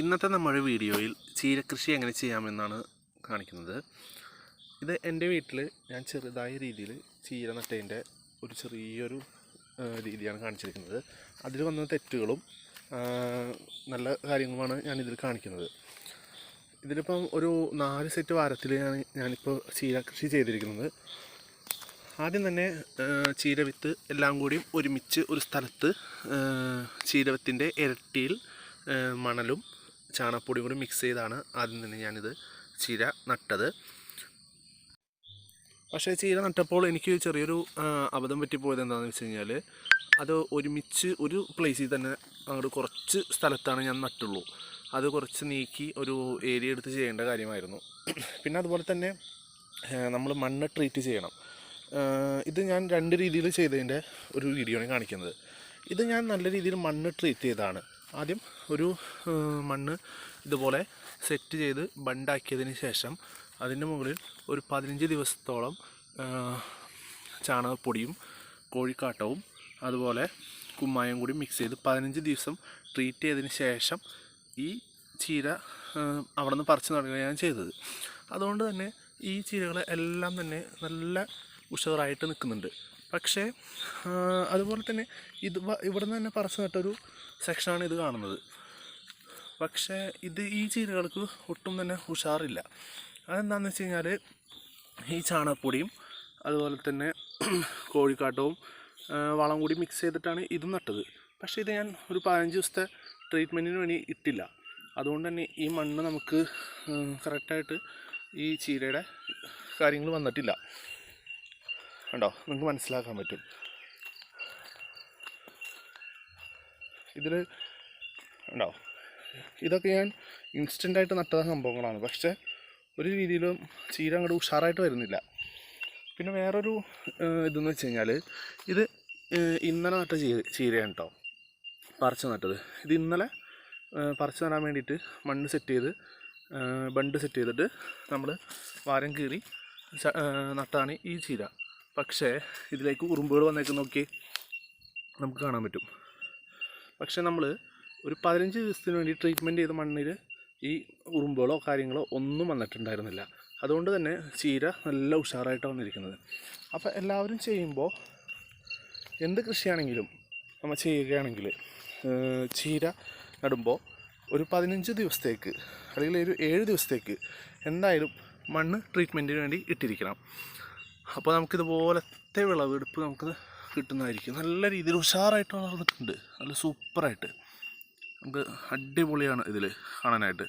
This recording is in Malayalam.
ഇന്നത്തെ നമ്മുടെ വീഡിയോയിൽ ചീരകൃഷി എങ്ങനെ ചെയ്യാമെന്നാണ് കാണിക്കുന്നത്. ഇത് എന്റെ വീട്ടിൽ ഞാൻ ചെറുതായ രീതിയിൽ ചീര നട്ടതിന്റെ ഒരു ചെറിയൊരു രീതിയാണ് കാണിച്ചിരിക്കുന്നത്. അതിൽ വന്ന തെറ്റുകളും നല്ല കാര്യങ്ങളുമാണ് ഞാനിതിൽ കാണിക്കുന്നത്. ഇതിലിപ്പം ഒരു നാല് സെറ്റ് വാരത്തിൽ ഞാൻ ഞാനിപ്പോൾ ചീര കൃഷി ചെയ്തിരിക്കുന്നത്. ആദ്യം തന്നെ ചീര വിത്ത് എല്ലാം കൂടിയും ഒരുമിച്ച് ഒരു സ്ഥലത്ത് ചീരവിത്തിന്റെ ഇരട്ടിയിൽ മണലും ചാണകപ്പൊടിയും കൂടി മിക്സ് ചെയ്താണ് ആദ്യം തന്നെ ഞാനിത് ചീര നട്ടത്. പക്ഷേ ചീര നട്ടപ്പോൾ എനിക്ക് ചെറിയൊരു അബദ്ധം പറ്റിപ്പോയത് എന്താണെന്ന് വെച്ച് കഴിഞ്ഞാൽ അത് ഒരുമിച്ച് ഒരു പ്ലേസിൽ തന്നെ അങ്ങോട്ട് കുറച്ച് സ്ഥലത്താണ് ഞാൻ നട്ടുള്ളൂ. അത് കുറച്ച് നീക്കി ഒരു ഏരിയ എടുത്ത് ചെയ്യേണ്ട കാര്യമായിരുന്നു. പിന്നെ അതുപോലെ തന്നെ നമ്മൾ മണ്ണ് ട്രീറ്റ് ചെയ്യണം. ഇത് ഞാൻ രണ്ട് രീതിയിൽ ചെയ്തതിന്റെ ഒരു വീഡിയോ ആണ് കാണിക്കുന്നത്. ഇത് ഞാൻ നല്ല രീതിയിൽ മണ്ണ് ട്രീറ്റ് ചെയ്തതാണ്. ആദ്യം ഒരു മണ്ണ് ഇതുപോലെ സെറ്റ് ചെയ്ത് ബണ്ടാക്കിയതിന് ശേഷം അതിന്റെ മുകളിൽ ഒരു പതിനഞ്ച് ദിവസത്തോളം ചാണകപ്പൊടിയും കോഴിക്കാട്ടവും അതുപോലെ കുമ്മായം കൂടി മിക്സ് ചെയ്ത് പതിനഞ്ച് ദിവസം ട്രീറ്റ് ചെയ്തതിന് ശേഷം ഈ ചീര അവിടെ നിന്ന് പറിച്ച് നടുകയാണ് ചെയ്തത്. അതുകൊണ്ട് തന്നെ ഈ ചീരകൾ എല്ലാം തന്നെ നല്ല ഉഷാറായിട്ട് നിൽക്കുന്നുണ്ട്. പക്ഷേ അതുപോലെ തന്നെ ഇത് ഇവിടുന്ന് തന്നെ പറിച്ചു നട്ടൊരു സെക്ഷനാണ് ഇത് കാണുന്നത്. പക്ഷേ ഇത് ഈ ചീരകൾക്ക് ഒട്ടും തന്നെ ഉഷാറില്ല. അതെന്താണെന്ന് വെച്ച് കഴിഞ്ഞാൽ ഈ ചാണകപ്പൊടിയും അതുപോലെ തന്നെ കോഴിക്കാട്ടവും വളം കൂടി മിക്സ് ചെയ്തിട്ടാണ് ഇത് നട്ടത്. പക്ഷേ ഇത് ഞാൻ ഒരു പതിനഞ്ച് ദിവസത്തെ ട്രീറ്റ്മെന്റിന് വേണ്ടി ഇട്ടില്ല. അതുകൊണ്ട് തന്നെ ഈ മണ്ണ് നമുക്ക് കറക്റ്റായിട്ട് ഈ ചീരയുടെ കാര്യങ്ങൾ വന്നിട്ടില്ല. കണ്ടോ? നിങ്ങൾക്ക് മനസ്സിലാക്കാൻ പറ്റും. ഇതിൽ ഉണ്ടോ ഇതൊക്കെ ഞാൻ ഇൻസ്റ്റന്റായിട്ട് നട്ട സംഭവങ്ങളാണ്. പക്ഷേ ഒരു രീതിയിലും ചീര അങ്ങോട്ട് ഉഷാറായിട്ട് വരുന്നില്ല. പിന്നെ വേറൊരു ഇതെന്ന് വെച്ച് കഴിഞ്ഞാൽ ഇത് ഇന്നലെ നട്ട ചീര ചീരയാണ് കേട്ടോ പറിച്ച് നട്ടത്. ഇത് ഇന്നലെ പറിച്ച് നടാൻ വേണ്ടിയിട്ട് മണ്ണ് സെറ്റ് ചെയ്ത് ബണ്ട് സെറ്റ് ചെയ്തിട്ട് നമ്മൾ വാരം കീറി നട്ടാണ് ഈ ചീര. പക്ഷേ ഇതിലേക്ക് ഉറുമ്പുകൾ വന്നേക്ക് നോക്കി നമുക്ക് കാണാൻ പറ്റും. പക്ഷേ നമ്മൾ ഒരു പതിനഞ്ച് ദിവസത്തിന് വേണ്ടി ട്രീറ്റ്മെന്റ് ചെയ്ത മണ്ണിൽ ഈ ഉറുമ്പുകളോ കാര്യങ്ങളോ ഒന്നും വന്നിട്ടുണ്ടായിരുന്നില്ല. അതുകൊണ്ട് തന്നെ ചീര നല്ല ഉഷാറായിട്ടാണ് വന്നിരിക്കുന്നത്. അപ്പോൾ എല്ലാവരും ചെയ്യുമ്പോൾ എന്ത് കൃഷിയാണെങ്കിലും നമ്മൾ ചെയ്യുകയാണെങ്കിൽ ചീര നടുമ്പോൾ ഒരു പതിനഞ്ച് ദിവസത്തേക്ക് അല്ലെങ്കിൽ ഒരു ഏഴ് ദിവസത്തേക്ക് എന്തായാലും മണ്ണ് ട്രീറ്റ്മെന്റിന് വേണ്ടി ഇട്ടിരിക്കണം. അപ്പോൾ നമുക്കിതുപോലത്തെ വിളവെടുപ്പ് നമുക്ക് കിട്ടുന്നതായിരിക്കും. നല്ല രീതിയിൽ ഉഷാറായിട്ട് വളർന്നിട്ടുണ്ട് നല്ല സൂപ്പറായിട്ട്. നമുക്ക് അടിപൊളിയാണ് ഇതിൽ കാണാനായിട്ട്.